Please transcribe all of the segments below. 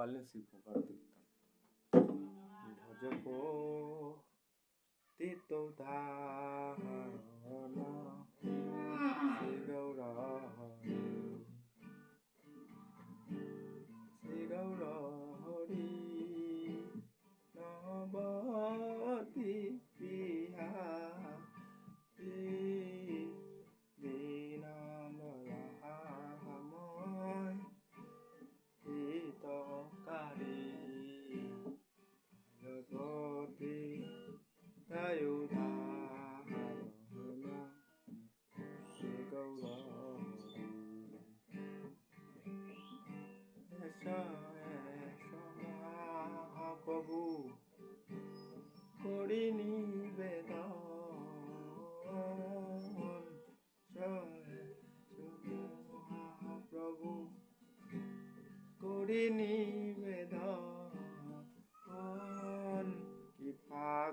वाले शिव भज को तीतौ धाना हाँ, हाँ। गौरा।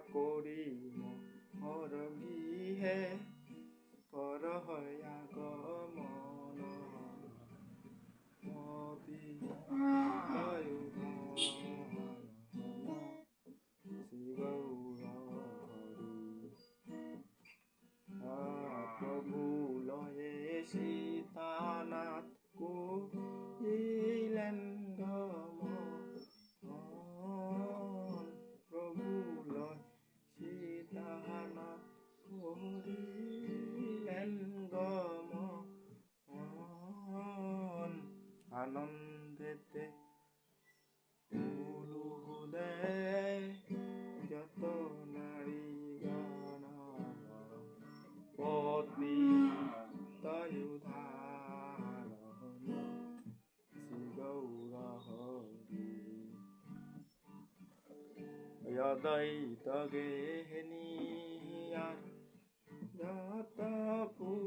কৃপা করি মোর পৰ কর আগমন যদৈত গেহনিয়ার দাতা পুরনা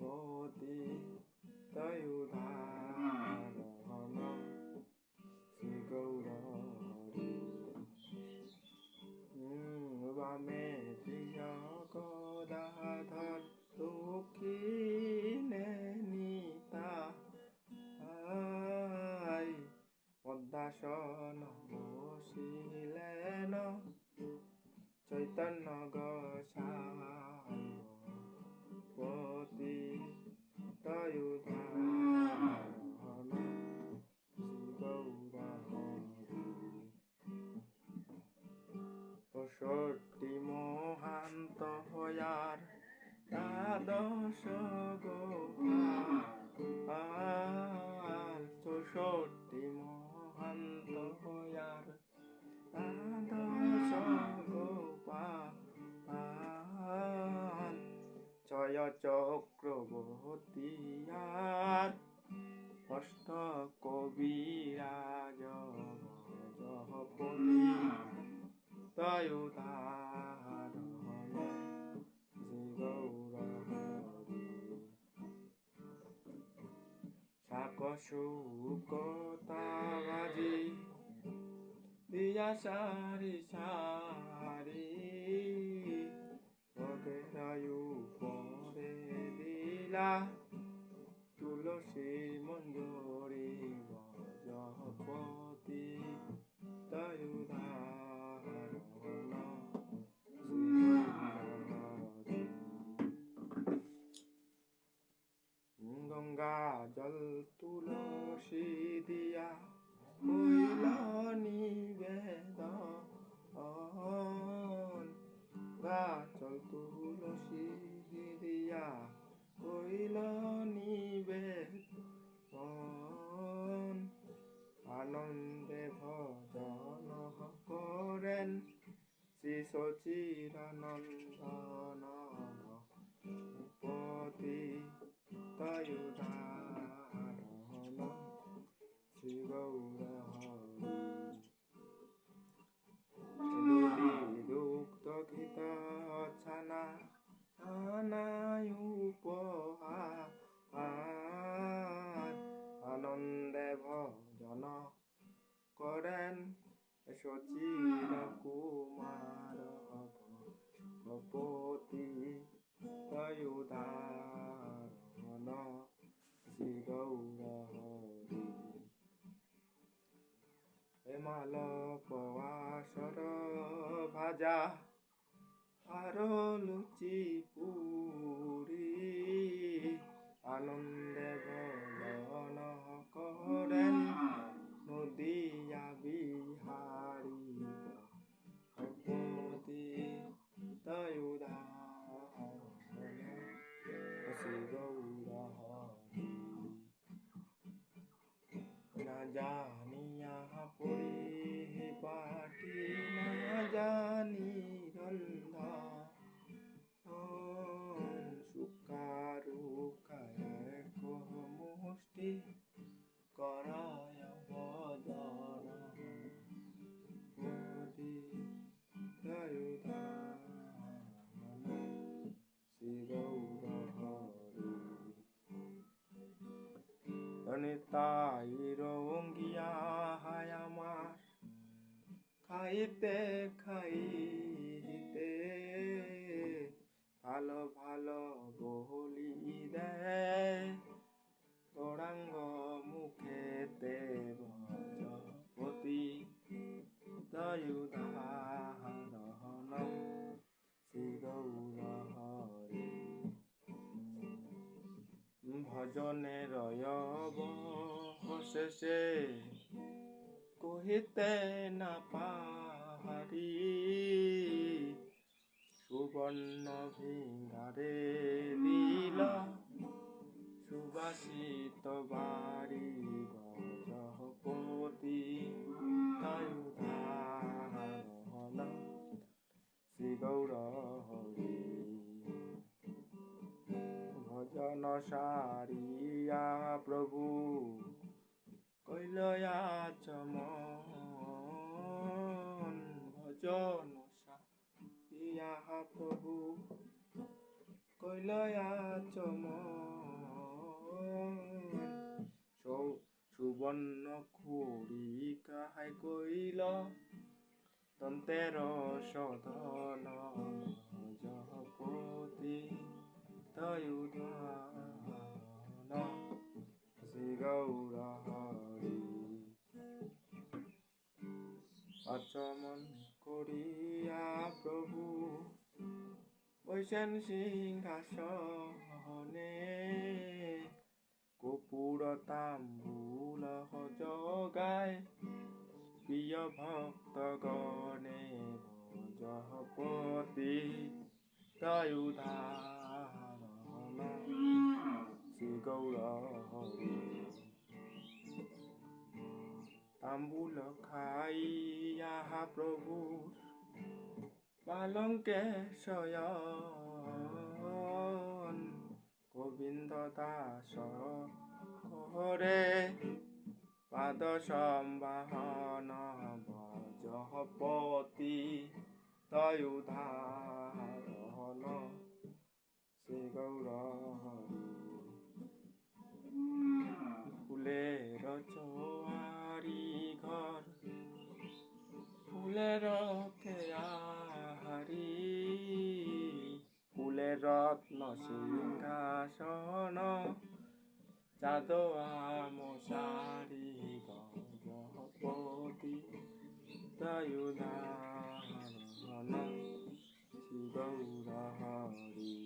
হপয়ান পতি তয়ুধারণ শ্রী গৌর বামে প্রিয় গদাধর দক্ষিণে নিতা পদ্মাসন বসিলেন। চৈতন্য গোসাই পষট্টি মহান্ত হয়ার দ্বাদশ গোপাল। চৌষট্টি মহান্ত হয়ার দ্বাদশ গোপাল। জয় চক্রবর্তী আর অষ্ট কবিরাজ তয়ুধারণ শ্রী গৌর হরি শাক শুকতাবাজি দিয়া সারি সারি বগেরায়ু পরে দিয়া তুলসী মঞ্জুরি হইল নিবেদন গা জল তুলসী দিয়া হইল নিবেদন আনন্দে ভজন করেন শ্রী সচিরানন্দন পতি তয়ুধারণ শ্রী গৌর হরি দুগ্ধ ঘৃত ছানা আনায়ুপহার আনন্দে ভজন করেন সচির কুমার ভপতি তয়ুধারণ শ্রী গৌর হেমাল পবাসর ভাজা, আর লুচি পুরি। আনন্দে ভজন করেন নদিয়া বিহারী। ভগবতী শ্রী গৌর না জানিয়া পড়ি পাটি না জানি রন্ধা সুকারু কায় মুষ্টি করায় বদন। মোদি দয়ুধারণ শ্রী গৌর হরি খাইতে খাইতে। ভালো ভালো বলি দেয় গৌরাঙ্গ মুখেতে ভজপতি দয়ুধারণ শ্রী ভজনে রয়ব শেষে কহিতে না পাহারি সুবর্ণ ভিঙ্গারে দিল, সুবাসিত বাড়ি গজপতি তয়ুধারণ শ্রী গৌর হরি ভজন সারিয়া প্রভু কৈলয়া চমন, ভজন সারিয়া প্রভু। কৈলয়া চমন, সৌ- সুবর্ণ খুড়ি কাহাই কৈল তন্তের সদন জপতি তয়ুধারণ শ্রী গৌর হরি অচমন করিয়া প্রভু বৈশেন সিংহাসনে কপুর তাম্বুল জগায়। প্রিয় ভক্ত গণে ভজপতি তয়ুধারণ শ্রী গৌর তাম্বুল খাইয়া প্রভু পালঙ্কে শয়ন গোবিন্দ দাস ঘরে পাদ সম্বাহন ভজপতি তয়ুধারণ শ্রী গৌর। ফুলের চোয়ারি ঘর ফুলের কেয়ারি ফুলের রত্ন সিংহাসন। চাঁদোয়া মশারি গজপতি দয়ুধারণ শ্রী গৌরহরি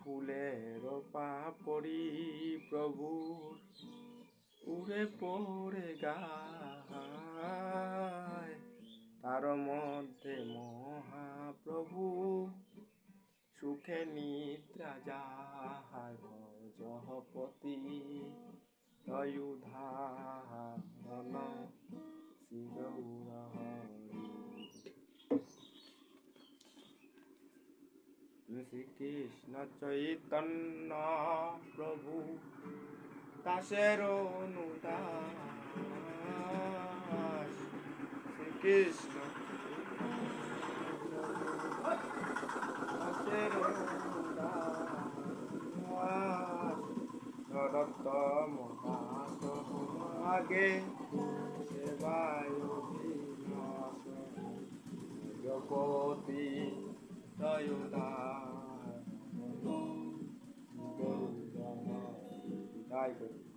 ফুলের পাপড়ি প্রভুর। উড়ে পড়ে গায়। তার মধ্যে মহাপ্রভু সুখে নিদ্রা যায় ভজপতি গৌরহরি শ্রীকৃষ্ণ চৈতন্য প্রভু দাসের অনুদাস শ্রীকৃষ্ণ দাসের অনুদাস আগে সেবায় জগতি দয়ুদার গৌর বিদায় করি